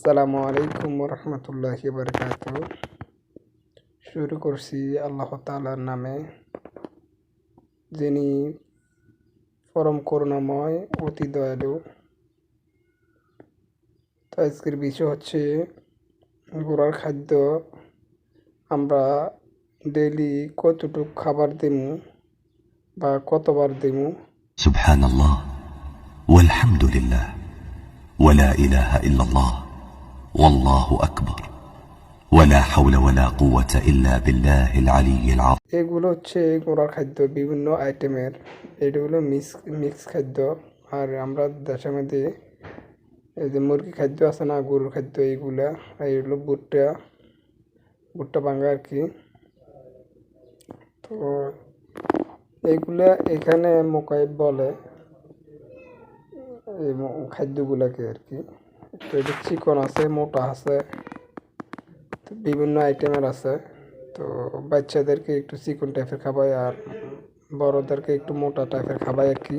আসসালামু আলাইকুম রহমতুল্লাহি বারকাত শুরু করছি আল্লাহ তালার নামে যিনি পরম করুণাময় অতি দয়ালু তো আজকের বিষয় হচ্ছে ঘোড়ার খাদ্য আমরা ডেইলি কতটুক খাবার দিমু বা কতবার দিমু سبحان الله والحمد لله ولا اله الا الله والله اكبر ولا حول ولا قوه الا بالله العلي العظيم এগুলো হচ্ছে ঘোড়ার খাদ্য বিভিন্ন আইটেমের এগুলো মিক্স মিক্স খাদ্য আর আমরা দেশের মধ্যে এই যে মুরগি খাদ্য আছে না গরুর খাদ্য এইগুলা আর এগুলো ভুট্টা ভুট্টা ভাঙা আর কি তো এইগুলা এখানে মোকাইব বলে এই ম- খাদ্যগুলাকে আর কি তো এটা চিকন আছে, মোটা আছে, তো বিভিন্ন আইটেমের আছে। তো বাচ্চাদেরকে একটু চিকন টাইপের খাবাই আর বড়দেরকে একটু মোটা টাইপের খাবাই আর কি।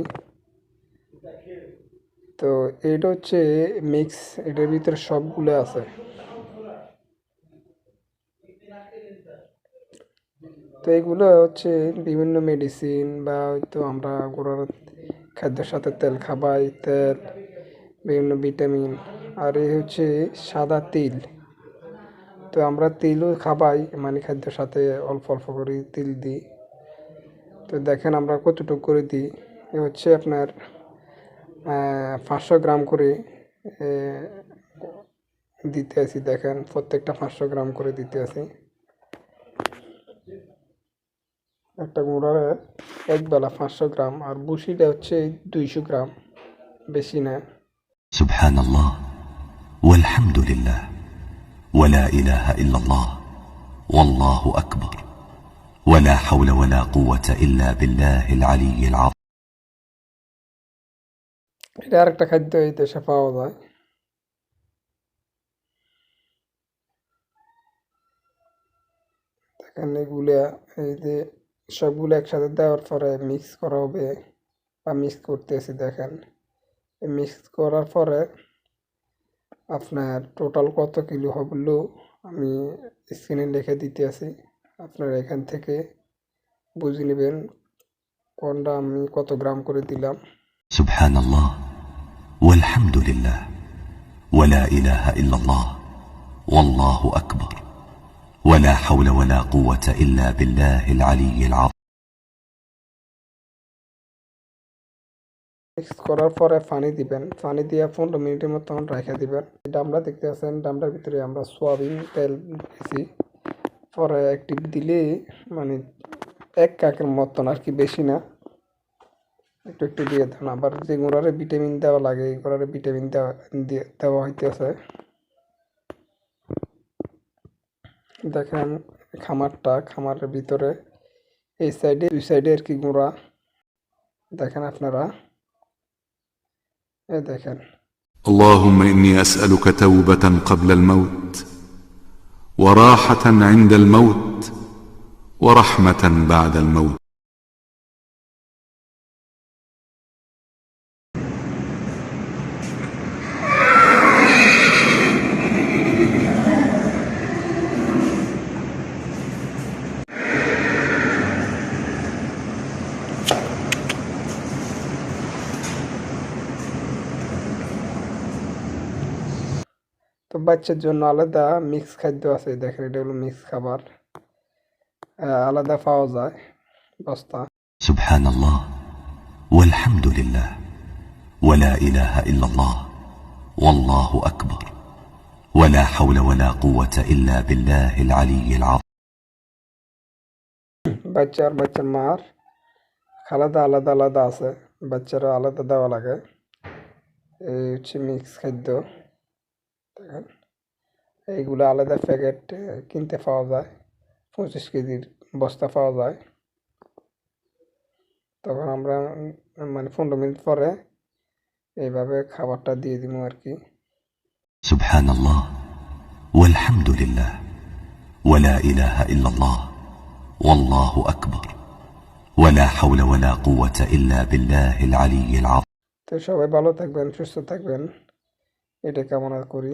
তো এটা হচ্ছে মিক্স এটার ভিতরে সবগুলো আছে। তো এগুলো হচ্ছে বিভিন্ন মেডিসিন বা হয়তো আমরা গরুর খাদ্যের সাথে তেল খাবাই তেল, বিভিন্ন ভিটামিন আর এই হচ্ছে সাদা তিল। তো আমরা তিলও খাবাই মানে খাদ্যের সাথে অল্প অল্প করে তিল দিই। তো দেখেন আমরা কতটুকু করে দিই। এ হচ্ছে আপনার পাঁচশো গ্রাম করে দিতে আসি দেখেন প্রত্যেকটা পাঁচশো গ্রাম করে দিতে আসি একটা গুঁড়ার একবেলা পাঁচশো গ্রাম, আর বুসিটা হচ্ছে দুইশো গ্রাম। বেশি না। সুবহানাল্লাহ। والحمد لله ولا اله الا الله والله اكبر ولا حول ولا قوه الا بالله العلي العظيم এটা আরেকটা খাদ্য এই দেশে পাওয়া যায় দেখেন এগুলা এই যে সবগুলো একসাথে দেওয়ার পরে মিক্স করা হবে বা মিক্স করতেছি দেখেন মিক্স করার পরে আপনার টোটাল কত কিলো হলো আমি স্ক্রিনে লিখে দিতে আছি আপনারা এখান থেকে বুঝে নেবেন কোনটা আমি কত গ্রাম করে দিলাম سبحان الله والحمد لله ولا اله الا الله والله اكبر ولا حول ولا قوه الا بالله العلي العظيم মিক্স করার পরে পানি দিবেন। পানি দিয়ে পনেরো মিনিটের মতন রেখে দিবেন। ডামরা দেখতে আছেন ডামরার ভিতরে আমরা সোয়াবিন তেল দিয়েছি পরে একটি দিলে মানে এক কাকের মতন আর কি, বেশি না। একটু একটু দিয়ে দেন। আবার যে গোড়ারে ভিটামিন দেওয়া লাগে, এই গোড়ারে ভিটামিন দেওয়া দেওয়া হইতেছে। দেখেন খামারটা, খামারের ভিতরে এই সাইডে, দুই সাইডে আর কি গুঁড়া। দেখেন আপনারা। اللهم إني أسألك توبة قبل الموت وراحة عند الموت ورحمة بعد الموت. তো বাচ্চার জন্য আলাদা মিক্স খাদ্য আছে দেখেন এটা হলো মিক্স খাবার আহ, আলাদা পাওয়া যায় বস্তা سبحان الله والحمد لله ولا اله الا الله والله اكبر ولا حول ولا قوه الا بالله العلي العظيم বাচ্চা আর বাচ্চার মার আলাদা আলাদা আলাদা আছে বাচ্চারা আলাদা দেওয়া লাগে এই হচ্ছে মিক্স খাদ্য দেখেন এইগুলো আলাদা প্যাকেট কিনতে পাওয়া যায় পঁচিশ কেজির বস্তা পাওয়া যায় তখন আমরা উম, মানে পনেরো মিনিট পরে এইভাবে খাবারটা দিয়ে দিব আর কি سبحان الله والحمد لله ولا اله الا الله والله اكبر ولا حول ولا قوه الا بالله العلي العظيم তো সবাই ভালো থাকবেন সুস্থ থাকবেন এটা কামনা করি